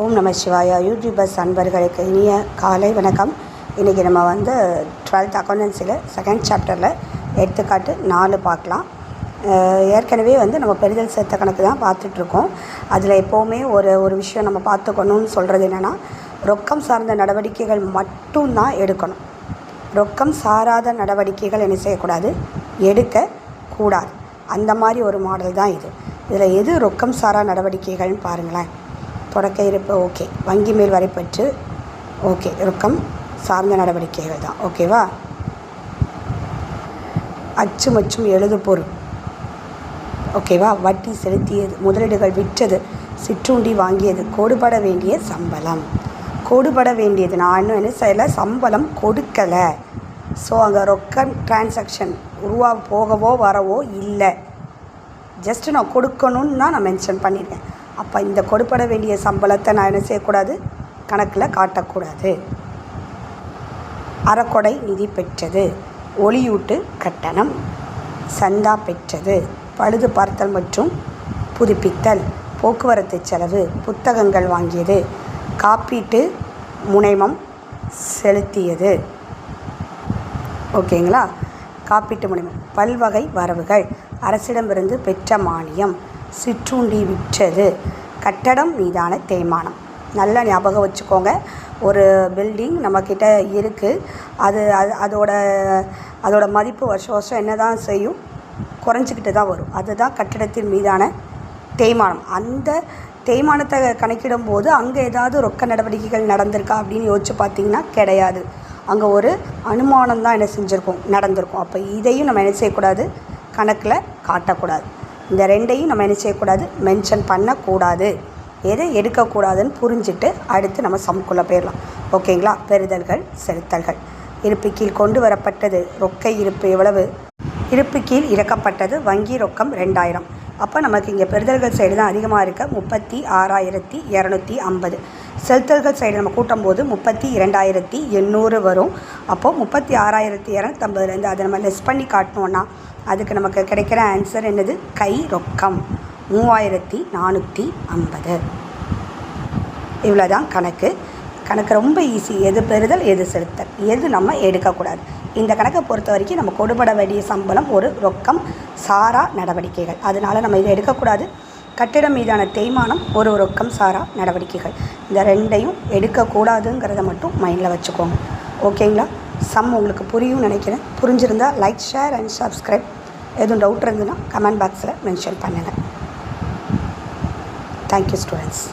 ஓம் நம சிவாயா. யூடியூபர்ஸ் அன்பர்களுக்கு இனிய காலை வணக்கம். இன்றைக்கி நம்ம வந்து டுவெல்த் அக்கௌண்டன்சியில் செகண்ட் சாப்டரில் எடுத்துக்காட்டு நாலு பார்க்கலாம். ஏற்கனவே வந்து நம்ம பெரிதல் சேர்த்த கணக்கு தான் பார்த்துட்ருக்கோம். அதில் எப்போவுமே ஒரு ஒரு விஷயம் நம்ம பார்த்துக்கணும்னு சொல்கிறது என்னென்னா ரொக்கம் சார்ந்த நடவடிக்கைகள் மட்டும்தான் எடுக்கணும். ரொக்கம் சாராத நடவடிக்கைகள் என்ன செய்யக்கூடாது? எடுக்கக்கூடாது அந்த மாதிரி ஒரு மாடல் தான் இது. இதில் எது ரொக்கம் சாரா நடவடிக்கைகள்னு பாருங்களேன். தொடக்க இருப்பு ஓகே வங்கி மேல் வரைப்பற்று ஓகே ரொக்கம் சார்ந்த நடவடிக்கைகள் தான். ஓகேவா அச்சு மற்றும் எழுது பொருள். ஓகேவா வட்டி செலுத்தியது முதலீடுகள் விற்றது சிற்றுண்டி வாங்கியது கொடுபட வேண்டிய சம்பளம். கொடுபட வேண்டியது நான் இன்னும் என்ன செய்யலை? சம்பளம் கொடுக்கலை. ஸோ அங்கே ரொக்க டிரான்சாக்ஷன் உருவா போகவோ வரவோ இல்லை. ஜஸ்ட்டு நான் கொடுக்கணும்னு தான் நான் மென்ஷன் பண்ணியிருக்கேன். அப்போ இந்த கொடுப்பட வேண்டிய சம்பளத்தை நான் என்ன செய்யக்கூடாது? கணக்கில் காட்டக்கூடாது. அறக்கொடை நிதி பெற்றது. ஒளியூட்டு கட்டணம். சந்தா பெற்றது. பழுது பார்த்தல் மற்றும் புதுப்பித்தல். போக்குவரத்து செலவு. புத்தகங்கள் வாங்கியது. காப்பீட்டு முனைமம் செலுத்தியது. ஓகேங்களா? காப்பீட்டு முனைமம். பல்வகை வரவுகள். அரசிடமிருந்து பெற்ற மானியம். சிற்றுண்டி விற்றது. கட்டடம் மீதான தேய்மானம். நல்லா ஞாபகம் வச்சுக்கோங்க. ஒரு பில்டிங் நம்மக்கிட்ட இருக்குது அது அது அதோட அதோட மதிப்பு வருஷம் வருஷம் என்ன தான் செய்யும்? குறைஞ்சிக்கிட்டு தான் வரும். அதுதான் கட்டிடத்தின் மீதான தேய்மானம். அந்த தேய்மானத்தை கணக்கிடும் போது அங்கே ஏதாவது ரொக்க நடவடிக்கைகள் நடந்திருக்கா அப்படின்னு யோசிச்சு பார்த்தீங்கன்னா கிடையாது. அங்கே ஒரு அனுமானம் தான் என்ன செஞ்சுருக்கோம்? நடந்திருக்கும். அப்போ இதையும் நம்ம என்ன செய்யக்கூடாது? கணக்கில் காட்டக்கூடாது. இந்த ரெண்டையும் நம்ம என்ன செய்யக்கூடாது? மென்ஷன் பண்ணக்கூடாது. எதை எடுக்கக்கூடாதுன்னு புரிஞ்சுட்டு அடுத்து நம்ம சம்குள்ளே போயிடலாம். ஓகேங்களா? பெறுதல்கள் செலுத்தல்கள். இருப்பு கீழ் கொண்டு வரப்பட்டது. ரொக்க இருப்பு எவ்வளவு? இருப்பு கீழ் இறக்கப்பட்டது. வங்கி ரொக்கம் ரெண்டாயிரம். அப்போ நமக்கு இங்கே பெறுதல்கள் சைடு தான் அதிகமாக இருக்க. முப்பத்தி ஆறாயிரத்தி இரநூத்தி ஐம்பது. செலுத்தல்கள் சைடு நம்ம கூட்டும் போது முப்பத்தி இரண்டாயிரத்தி எண்ணூறு வரும். அப்போது முப்பத்தி ஆறாயிரத்தி இரநூத்தம்பதுலேருந்து அதை நம்ம லெஸ் பண்ணி காட்டினோன்னா அதுக்கு நமக்கு கிடைக்கிற ஆன்சர் என்னது? கை ரொக்கம். மூவாயிரத்தி நானூற்றி ஐம்பது. இவ்வளோ தான் கணக்கு. கணக்கு ரொம்ப ஈஸி எது பெறுதல் எது செலுத்தல். எது நம்ம எடுக்கக்கூடாது. இந்த கணக்கை பொறுத்த வரைக்கும் நம்ம கொடுபட வேண்டிய சம்பளம் ஒரு ரொக்கம் சாரா நடவடிக்கைகள். அதனால் நம்ம இதை எடுக்கக்கூடாது. கட்டிடம் மீதான தேய்மானம் ஒரு ரொக்கம் சாரா நடவடிக்கைகள். இந்த ரெண்டையும் எடுக்கக்கூடாதுங்கிறத மட்டும் மைண்டில் வச்சுக்கோங்க. ஓகேங்களா? சம் உங்களுக்கு புரியும் நினைக்கிறேன். புரிஞ்சிருந்தால் லைக் ஷேர் அண்ட் சப்ஸ்கிரைப் எதுவும் டவுட் இருந்ததுன்னா கமெண்ட் பாக்ஸில் மென்ஷன் பண்ணுங்கள் தேங்க்யூ ஸ்டூடெண்ட்ஸ்